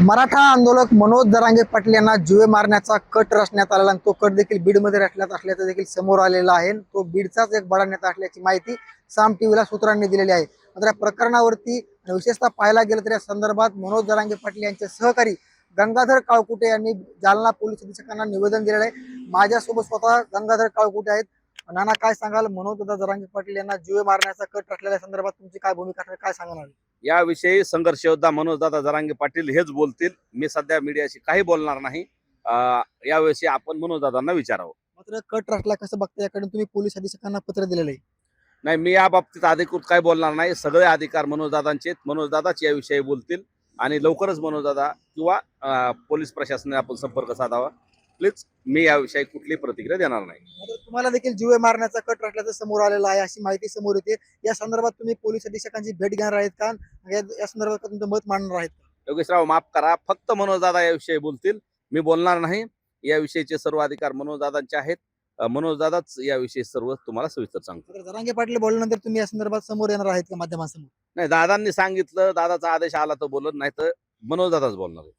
मराठा आंदोलक मनोज दरांगे पाटील यांना जुवे मारण्याचा कट रचण्यात आलेला आणि तो कट देखील बीडमध्ये रचण्यात असल्याचं देखील समोर आलेला आहे. तो बीडचाच एक बडा नेता असल्याची माहिती साम टीव्हीला सूत्रांनी दिलेली आहे. मात्र या प्रकरणावरती विशेषतः पाहायला गेलं तर या संदर्भात मनोज दरांगे पाटील यांचे सहकारी गंगाधर काळकुटे यांनी जालना पोलीस अधीक्षकांना निवेदन दिलेलं आहे. माझ्यासोबत स्वतः गंगाधर काळकुटे आहेत. नाना काय सांगाल? मनोज दादा दरांगे पाटील यांना जुवे मारण्याचा कट रचलेल्या संदर्भात तुमची काय भूमिका काय सांगणार? याविषयी संघर्ष योद्धा मनोजदादा जरांगे पाटील हेच बोलतील. मी सध्या मीडियाशी काही बोलणार नाही. याविषयी आपण मनोजदादांना विचारावं. मात्र कट रचला कसं बघता याकडून? तुम्ही पोलीस अधीक्षकांना पत्र दिलेलं आहे. नाही मी या बाबतीत अधिकृत काय बोलणार नाही. सगळे अधिकार मनोजदादांचे. मनोजदादाच याविषयी बोलतील. आणि लवकरच मनोजदादा किंवा पोलीस प्रशासनाने आपण संपर्क साधावा. प्लीज मी याविषयी कुठलीही प्रतिक्रिया देणार नाही. मात्र तुम्हाला देखील जुवे मारण्याचा कट रचल्याचं समोर आलेला आहे अशी माहिती समोर येते. या संदर्भात तुम्ही पोलीस अधीक्षकांची भेट घेणार आहेत का? या या संदर्भात का तुमचं मत मांडणार आहेत का? योगेशराव माफ करा. फक्त मनोजदादा याविषयी बोलतील. मी बोलणार नाही. याविषयीचे सर्व अधिकार मनोजदादांचे आहेत. अं, मनोजदादाच याविषयी सर्व तुम्हाला सविस्तर सांगतो जरांगे पाटील बोलल्यानंतर तुम्ही या संदर्भात समोर येणार आहेत का माध्यमांसमोर? नाही दादांनी सांगितलं. दादाचा आदेश आला तर बोलत नाही तर मनोजदादाच बोलणार आहे.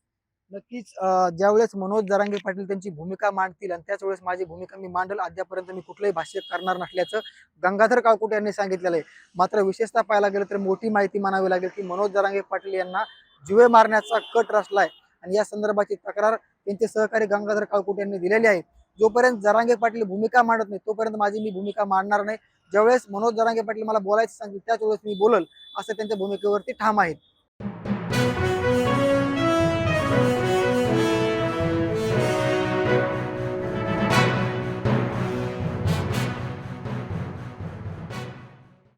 नक्कीच ज्यावेळेस मनोज जरांगे पाटील त्यांची भूमिका मांडतील आणि त्याच वेळेस माझी भूमिका मी मांडल अद्यापर्यंत मी कुठलंही भाष्य करणार नसल्याचं गंगाधर काळकुटे यांनी सांगितलेलं आहे. मात्र विशेषतः पाहायला गेलं तर मोठी माहिती म्हणावी लागेल की मनोज जरांगे पाटील यांना जुवे मारण्याचा कट रचलाय आणि या संदर्भाची तक्रार त्यांचे सहकारी गंगाधर काळकुटे यांनी दिलेली आहे. जोपर्यंत जरांगे पाटील भूमिका मांडत नाही तोपर्यंत माझी मी भूमिका मांडणार नाही. ज्यावेळेस मनोज जरांगे पाटील मला बोलायचं सांगतील त्याच वेळेस मी बोलल असं त्यांच्या भूमिकेवरती ठाम आहेत.